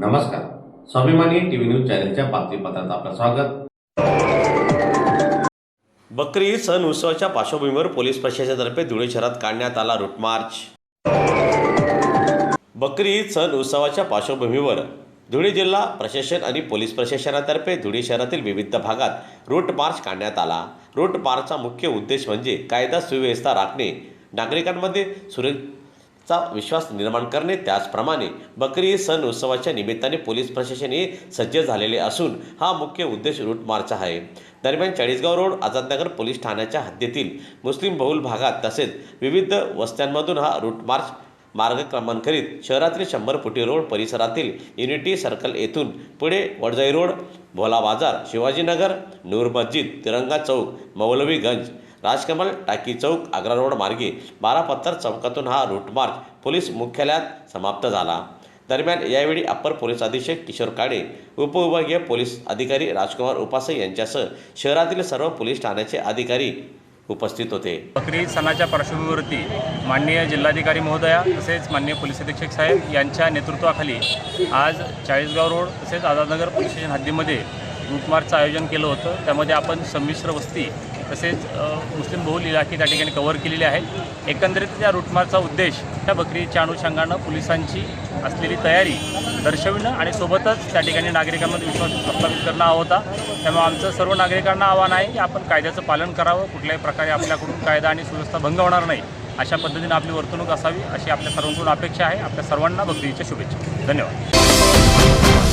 नमस्कार. स्वाभिमानी TV news चॅनलच्या बातमीपत्रात आपलं स्वागत. बकरी ईद सण उत्सवाच्या पार्श्वभूमीवर पोलीस प्रशासनातर्फे धुळे शहरात काढण्यात आला रूट मार्च. बकरी ईद सण उत्सवाच्या पार्श्वभूमीवर धुळे जिल्हा प्रशासन आणि पोलीस प्रशासनातर्फे धुळे शहरातील विविध भागात रूट मार्च काढण्यात आला. रूट मार्चचा मुख्य उद्देश म्हणजे कायदा सुव्यवस्था राखणे. नागरिकांमध्ये चा विश्वास निर्माण करणे त्याचप्रमाणे बकरी सण उत्सवाच्या निमित्ताने पोलीस प्रशासन हे सज्ज झालेले असून हा मुख्य उद्देश रूट मार्च आहे. दरम्यान चाळीसगाव रोड आझादनगर पोलीस ठाण्याच्या हद्दीतील मुस्लिम बहुल भागात तसेच विविध वस्त्यांमधून हा रूट मार्च मार्गक्रमण करीत शहरातील शंभर फुटी रोड परिसरातील युनिटी सर्कल येथून पुढे वडजाई रोड भोला बाजार शिवाजीनगर नूर मस्जिद तिरंगा चौक मौलवीगंज राजकमल टाकी चौक आग्रा रोड मार्गे बारा पत्थर चौकातून हा रूटमार्च पोलीस मुख्यालयात समाप्त झाला. दरम्यान यावेळी अप्पर पोलीस अधीक्षक किशोर काळे उपविभागीय पोलीस अधिकारी राजकुमार उपासे यांच्यासह शहरातील सर्व पोलीस ठाण्याचे अधिकारी उपस्थित होते. बकरी सणाच्या पार्श्वभूमीवरती माननीय जिल्हाधिकारी महोदया तसेच माननीय पोलीस अधीक्षक साहेब यांच्या नेतृत्वाखाली आज चाळीसगाव रोड तसेच आझादनगर पोलीस स्टेशन हद्दीमध्ये रूटमार्चचं आयोजन केलं होतं. त्यामध्ये आपण संमिश्र वस्ती तसेच मुस्लिम बहुल इलाके त्या ठिकाणी कव्हर केलेले आहेत एकंदरीत त्या रूटमार्चचा उद्देश त्या बकरीच्या अनुषंगानं पोलिसांची असलेली तयारी दर्शविणं आणि सोबतच त्या ठिकाणी नागरिकांमध्ये विश्वास प्रस्थापित करणं हा होता. त्यामुळे आमचं सर्व नागरिकांना आव्हान आहे की आपण कायद्याचं पालन करावं. कुठल्याही प्रकारे आपल्याकडून कायदा आणि सुव्यवस्था भंग होणार नाही अशा पद्धतीने आपली वर्तणूक असावी अशी आपल्या सर्वांकडून अपेक्षा आहे. आपल्या सर्वांना बकरीच्या शुभेच्छा. धन्यवाद.